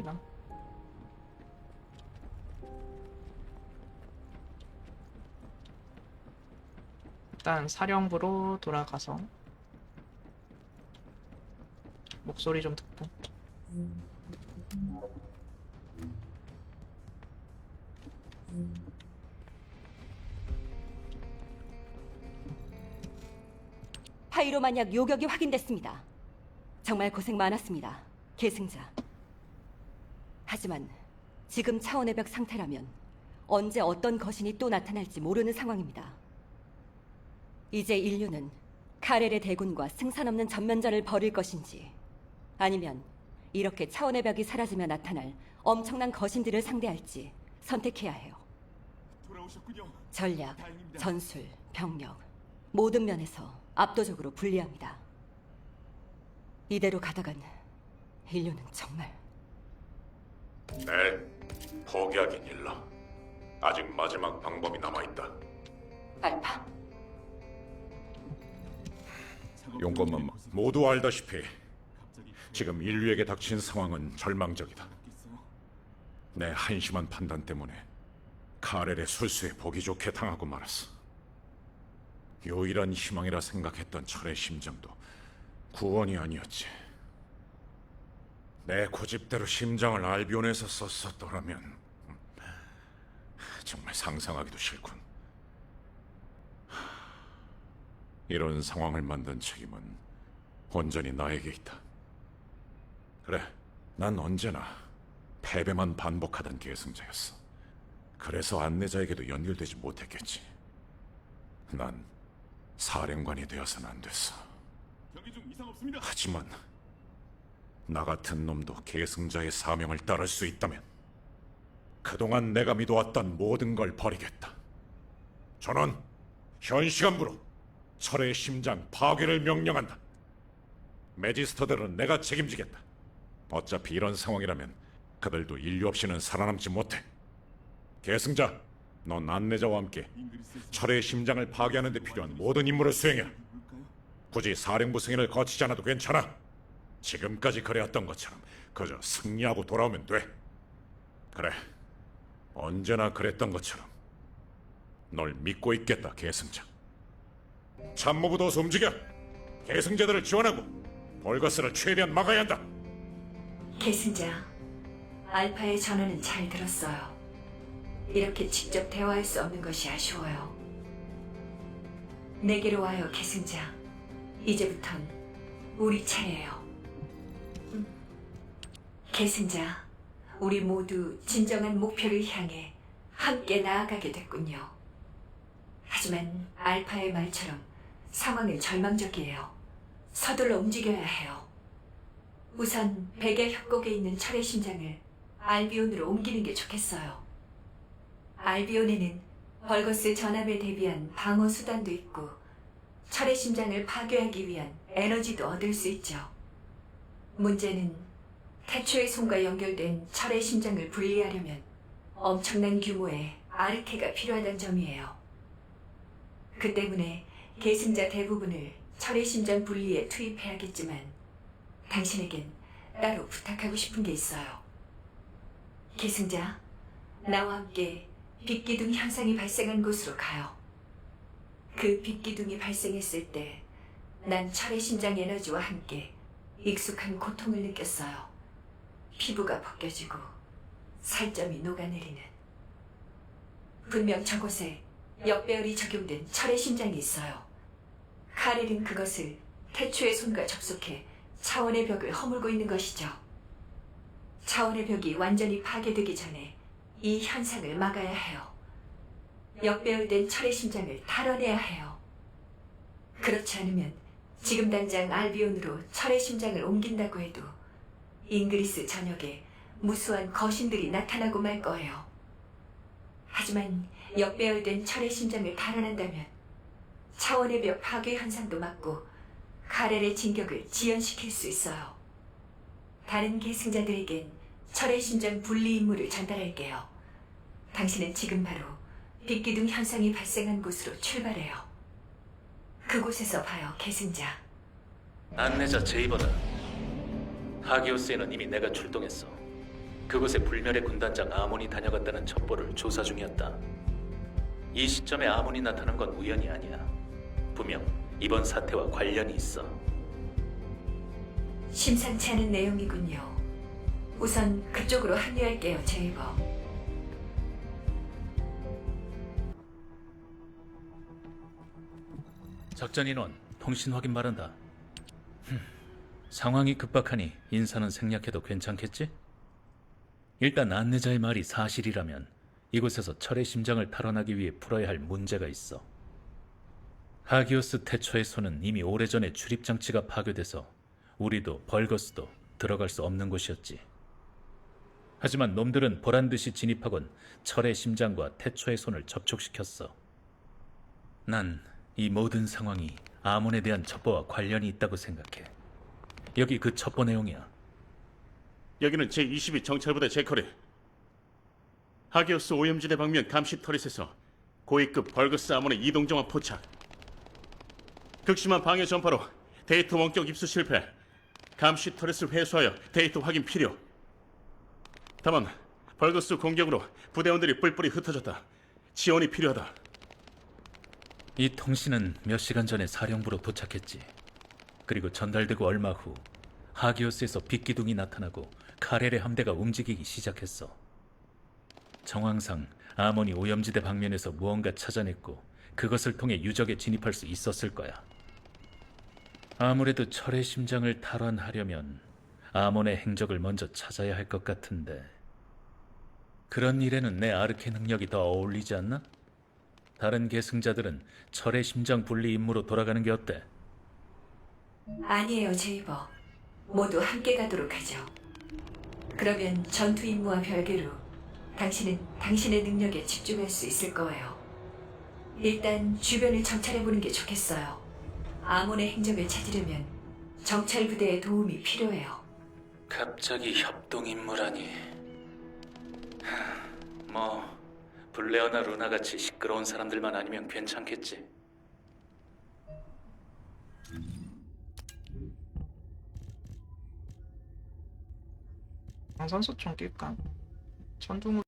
있습니다. 일단 사령부로 돌아가서 목소리 좀 듣고 파이로만약 요격이 확인됐습니다. 정말 고생 많았습니다. 계승자. 하지만 지금 차원의 벽 상태라면 언제 어떤 거신이 또 나타날지 모르는 상황입니다. 이제 인류는 카렐의 대군과 승산 없는 전면전을 벌일 것인지 아니면 이렇게 차원의 벽이 사라지며 나타날 엄청난 거신들을 상대할지 선택해야 해요. 돌아오셨군요. 전략, 다행입니다. 전술, 병력 모든 면에서 압도적으로 불리합니다. 이대로 가다간 인류는 정말 네, 포기하긴 일러. 아직 마지막 방법이 남아있다. 알파. 용건만 모두 알다시피 지금 인류에게 닥친 상황은 절망적이다. 내 한심한 판단 때문에 카렐의 술수에 보기 좋게 당하고 말았어. 유일한 희망이라 생각했던 철의 심정도 구원이 아니었지. 내 고집대로 심장을 알비온에서 썼었더라면 음, 정말 상상하기도 싫군. 이런 상황을 만든 책임은 온전히 나에게 있다. 그래, 난 언제나 패배만 반복하던 계승자였어. 그래서 안내자에게도 연결되지 못했겠지. 난 사령관이 되어서는 안 됐어. 하지만 나 같은 놈도 계승자의 사명을 따를 수 있다면 그동안 내가 믿어왔던 모든 걸 버리겠다. 저는 현 시간부로 철의 심장 파괴를 명령한다. 매지스터들은 내가 책임지겠다. 어차피 이런 상황이라면 그들도 인류 없이는 살아남지 못해. 계승자, 넌 안내자와 함께 철의 심장을 파괴하는 데 필요한 모든 임무를 수행해. 굳이 사령부 승인을 거치지 않아도 괜찮아. 지금까지 그래왔던 것처럼 그저 승리하고 돌아오면 돼. 그래. 언제나 그랬던 것처럼 널 믿고 있겠다, 계승자. 참모부도 어서 움직여. 계승자들을 지원하고 벌거스를 최대한 막아야 한다. 계승자, 알파의 전화는 잘 들었어요. 이렇게 직접 대화할 수 없는 것이 아쉬워요. 내게로 와요, 계승자. 이제부턴 우리 차례예요. 음. 계승자, 우리 모두 진정한 목표를 향해 함께 나아가게 됐군요. 하지만 알파의 말처럼 상황은 절망적이에요. 서둘러 움직여야 해요. 우선 백의 협곡에 있는 철의 심장을 알비온으로 옮기는 게 좋겠어요. 알비온에는 벌거스 전함에 대비한 방어 수단도 있고 철의 심장을 파괴하기 위한 에너지도 얻을 수 있죠. 문제는 태초의 손과 연결된 철의 심장을 분리하려면 엄청난 규모의 아르케가 필요하다는 점이에요. 그 때문에 계승자 대부분을 철의 심장 분리에 투입해야겠지만 당신에겐 따로 부탁하고 싶은 게 있어요. 계승자, 나와 함께 빛기둥 현상이 발생한 곳으로 가요. 그 빛기둥이 발생했을 때, 난 철의 심장 에너지와 함께 익숙한 고통을 느꼈어요. 피부가 벗겨지고 살점이 녹아내리는. 분명 저곳에 역배열이 적용된 철의 심장이 있어요. 카렐은 그것을 태초의 손과 접속해 차원의 벽을 허물고 있는 것이죠. 차원의 벽이 완전히 파괴되기 전에 이 현상을 막아야 해요. 역배열된 철의 심장을 탈환해야 해요. 그렇지 않으면 지금 당장 알비온으로 철의 심장을 옮긴다고 해도 잉그리스 전역에 무수한 거신들이 나타나고 말 거예요. 하지만 역배열된 철의 심장을 탈환한다면 차원의 벽 파괴 현상도 막고 카렐의 진격을 지연시킬 수 있어요. 다른 계승자들에겐 철의 심장 분리 임무를 전달할게요. 당신은 지금 바로 빛기둥 현상이 발생한 곳으로 출발해요. 그곳에서 봐요, 계승자. 안내자 제이버다. 하기오스에는 이미 내가 출동했어. 그곳에 불멸의 군단장 아몬이 다녀갔다는 첩보를 조사 중이었다. 이 시점에 아몬이 나타난 건 우연이 아니야. 분명 이번 사태와 관련이 있어. 심상치 않은 내용이군요. 우선 그쪽으로 합류할게요, 제이버. 작전 인원 통신 확인 바란다. 흠, 상황이 급박하니 인사는 생략해도 괜찮겠지? 일단 안내자의 말이 사실이라면 이곳에서 철의 심장을 탈환하기 위해 풀어야 할 문제가 있어. 하기오스 태초의 손은 이미 오래전에 출입 장치가 파괴돼서 우리도 벌거스도 들어갈 수 없는 곳이었지. 하지만 놈들은 보란 듯이 진입하곤 철의 심장과 태초의 손을 접촉시켰어. 난 이 모든 상황이 아몬에 대한 첩보와 관련이 있다고 생각해. 여기 그 첩보 내용이야. 여기는 제22 정찰부대 제커리. 하기오스 오염지대 방면 감시 터릿에서 고위급 벌거스 아몬의 이동 정황 포착. 극심한 방해 전파로 데이터 원격 입수 실패. 감시 터릿을 회수하여 데이터 확인 필요. 다만 벌거스 공격으로 부대원들이 뿔뿔이 흩어졌다. 지원이 필요하다. 이 통신은 몇 시간 전에 사령부로 도착했지. 그리고 전달되고 얼마 후 하기오스에서 빛기둥이 나타나고 카렐의 함대가 움직이기 시작했어. 정황상 아몬이 오염지대 방면에서 무언가 찾아냈고 그것을 통해 유적에 진입할 수 있었을 거야. 아무래도 철의 심장을 탈환하려면 아몬의 행적을 먼저 찾아야 할 것 같은데 그런 일에는 내 아르케 능력이 더 어울리지 않나? 다른 계승자들은 철의 심장 분리 임무로 돌아가는 게 어때? 아니에요, 제이버. 모두 함께 가도록 하죠. 그러면 전투 임무와 별개로 당신은 당신의 능력에 집중할 수 있을 거예요. 일단 주변을 정찰해보는 게 좋겠어요. 아몬의 행적을 찾으려면 정찰 부대의 도움이 필요해요. 갑자기 협동 임무라니. 하, 뭐 블레어나 루나 같이 시끄러운 사람들만 아니면 괜찮겠지. 좀 낄까? 천둥